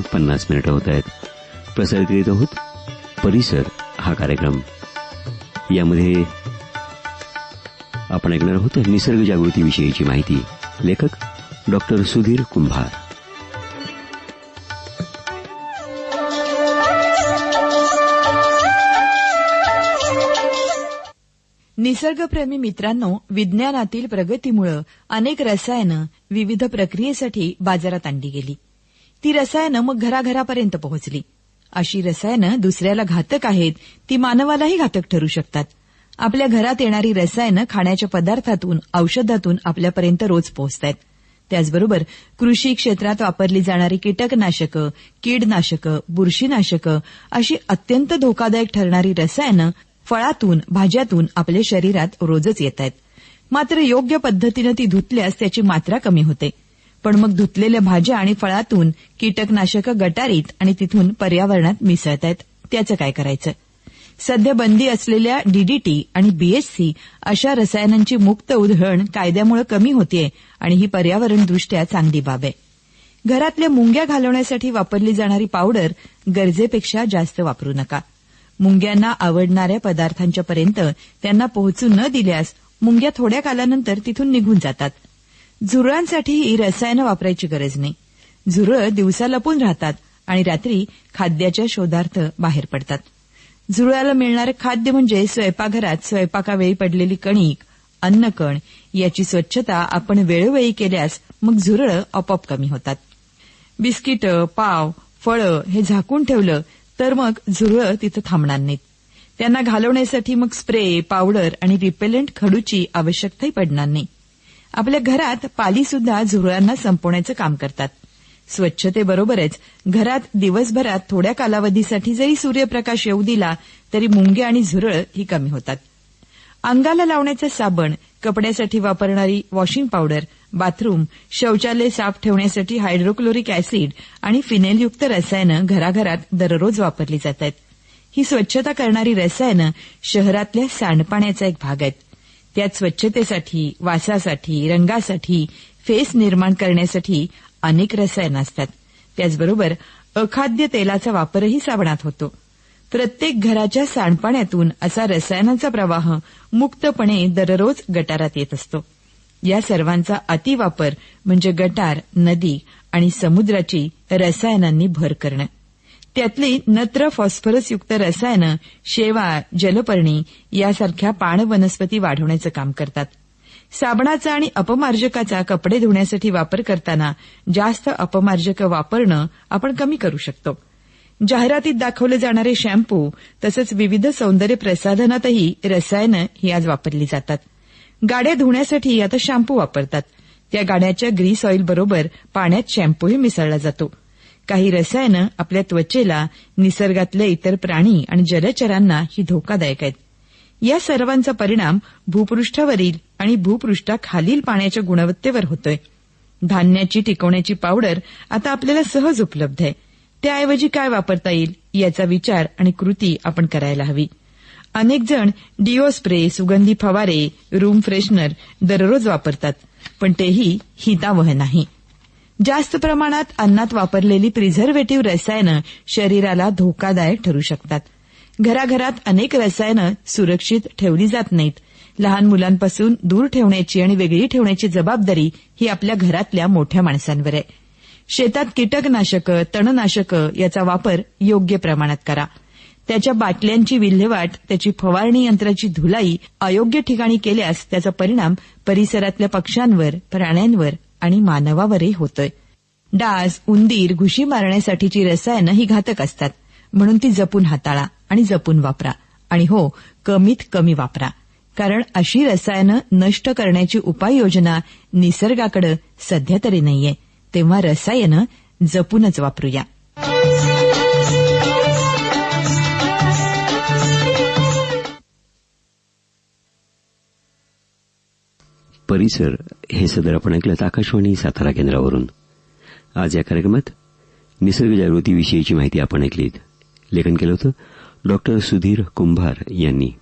पन्नास मिनिटं होत आहेत. प्रसारित करीत आहोत परिसर हा कार्यक्रम. यामध्ये आपण ऐकणार आहोत निसर्ग जागृतीविषयीची माहिती. लेखक डॉक्टर सुधीर कुंभार. निसर्गप्रेमी मित्रांनो विज्ञानातील प्रगतीमुळे अनेक रसायनं विविध प्रक्रियेसाठी बाजारात आणली गेली. ती रसायनं मग घराघरापर्यंत पोहोचली. अशी रसायनं दुसऱ्याला घातक आहेत ती मानवालाही घातक ठरू शकतात. आपल्या घरात येणारी रसायनं खाण्याच्या पदार्थातून औषधातून आपल्यापर्यंत रोज पोहोचतात त्याचबरोबर कृषी क्षेत्रात वापरली जाणारी कीटकनाशकं कीडनाशकं बुरशीनाशकं अशी अत्यंत धोकादायक ठरणारी रसायनं फळातून भाज्यातून आपल्या शरीरात रोजच येत आहेत मात्र योग्य पद्धतीनं ती धुतल्यास त्याची मात्रा कमी होते. पण मग धुतलेल्या भाज्या आणि फळातून कीटकनाशकं गटारीत आणि तिथून पर्यावरणात मिसळत आहेत. त्याचं काय करायचं? सध्या बंदी असलेल्या डीडीटी आणि बीएचसी अशा रसायनांची मुक्त उधळण कायद्यामुळे कमी होतीये आणि ही पर्यावरणदृष्ट्या चांगली बाब आहे. घरातल्या मुंग्या घालवण्यासाठी वापरली जाणारी पावडर गरजेपेक्षा जास्त वापरू नका. मुंग्यांना आवडणाऱ्या पदार्थांच्यापर्यंत त्यांना पोहोचू न दिल्यास मुंग्या थोड्या कालानंतर तिथून निघून जातात. झुरळांसाठी ही रसायनं वापरायची गरज नाही. झुरळ दिवसा लपून राहतात आणि रात्री खाद्याच्या शोधार्थ बाहेर पडतात. झुरळाला मिळणारं खाद्य म्हणजे स्वयंपाकघरात स्वयंपाकावेळी पडलेली कणिक अन्नकण याची स्वच्छता आपण वेळोवेळी केल्यास मग झुरळं आपोआप कमी होतात. बिस्किटं पाव फळं हे झाकून ठेवलं तर मग झुरळं तिथं थांबणार नाहीत. त्यांना घालवण्यासाठी मग स्प्रे पावडर आणि रिपेलंट खडूची आवश्यकताही पडणार नाही. आपल्या घरात पालीसुद्धा झुरळांना संपवण्याचं काम करतात. स्वच्छतेबरोबरच घरात दिवसभरात थोड्या कालावधीसाठी जरी सूर्यप्रकाश येऊ दिला तरी मुंगे आणि झुरळ ही कमी होतात. अंगाला लावण्याचा साबण कपड्यासाठी वापरणारी वॉशिंग पावडर बाथरूम शौचालय साफ ठेवण्यासाठी हायड्रोक्लोरिक ऍसिड आणि फिनेलयुक्त रसायनं घराघरात दररोज वापरली जातात. ही स्वच्छता करणारी रसायनं शहरातल्या सांडपाण्याचा एक भाग आहेत. त्यात स्वच्छतेसाठी वासासाठी रंगासाठी फेस निर्माण करण्यासाठी अनेक रसायनं असतात. त्याचबरोबर अखाद्य तेलाचा वापरही साबणात होतो. प्रत्येक घराच्या सांडपाण्यातून असा रसायनांचा प्रवाह मुक्तपणे दररोज गटारात येत असतो. या सर्वांचा अतिवापर म्हणजे गटार नदी आणि समुद्राची रसायनांनी भर करणं. त्यातली नत्र फॉस्फरसयुक्त रसायनं शेवाळ जलपर्णी यासारख्या पाण वनस्पती वाढवण्याचं काम करतात. साबणाचा आणि अपमार्जकाचा कपडे धुण्यासाठी वापर करताना जास्त अपमार्जक वापरणं आपण कमी करू शकतो. जाहिरातीत दाखवले जाणारे शॅम्पू तसंच विविध सौंदर्य प्रसाधनातही रसायनं ही आज वापरली जातात. गाड्या धुण्यासाठी आता शॅम्पू वापरतात. त्या गाड्याच्या ग्रीस ऑइल बरोबर पाण्यात शॅम्पूही मिसळला जातो. काही रसायनं आपल्या त्वचेला निसर्गातले इतर प्राणी आणि जलचरांना ही धोकादायक आहेत. या सर्वांचा परिणाम भूपृष्ठावरील आणि भूपृष्ठाखालील पाण्याच्या गुणवत्तेवर होतोय. धान्याची टिकवण्याची पावडर आता आपल्याला सहज उपलब्ध आहे. त्याऐवजी काय वापरता येईल याचा विचार आणि कृती आपण करायला हवी. अनेक जण डिओ स्प्रे सुगंधी फवारे रूम फ्रेशनर दररोज वापरतात पण तेही हितावह नाही. जास्त प्रमाणात अन्नात वापरलेली प्रिझर्वेटिव्ह रसायनं शरीराला धोकादायक ठरू शकतात. घराघरात अनेक रसायनं सुरक्षित ठेवली जात नाहीत. लहान मुलांपासून दूर ठेवण्याची आणि वेगळी ठेवण्याची जबाबदारी ही आपल्या घरातल्या मोठ्या माणसांवर आहे. शेतात कीटकनाशकं तणनाशकं याचा वापर योग्य प्रमाणात करा. त्याच्या बाटल्यांची विल्हेवाट त्याची फवारणी यंत्राची धुलाई अयोग्य ठिकाणी केल्यास त्याचा परिणाम परिसरातल्या पक्ष्यांवर प्राण्यांवर आणि मानवावरही होतोय. डास उंदीर घुशी मारण्यासाठीची रसायनं ही घातक असतात. म्हणून ती जपून हाताळा आणि जपून वापरा. आणि हो कमीत कमी वापरा. कारण अशी रसायनं नष्ट करण्याची उपाययोजना निसर्गाकडे सध्या तरी नाहीये. तेव्हा रसायनं जपूनच वापरूया. परिसर हे सदर आपण ऐकलं आकाशवाणी सातारा केंद्रावरून. आज या कार्यक्रमात निसर्ग जागृतीविषयीची माहिती आपण ऐकलीत. लेखन केलं होतं डॉक्टर सुधीर कुंभार यांनी.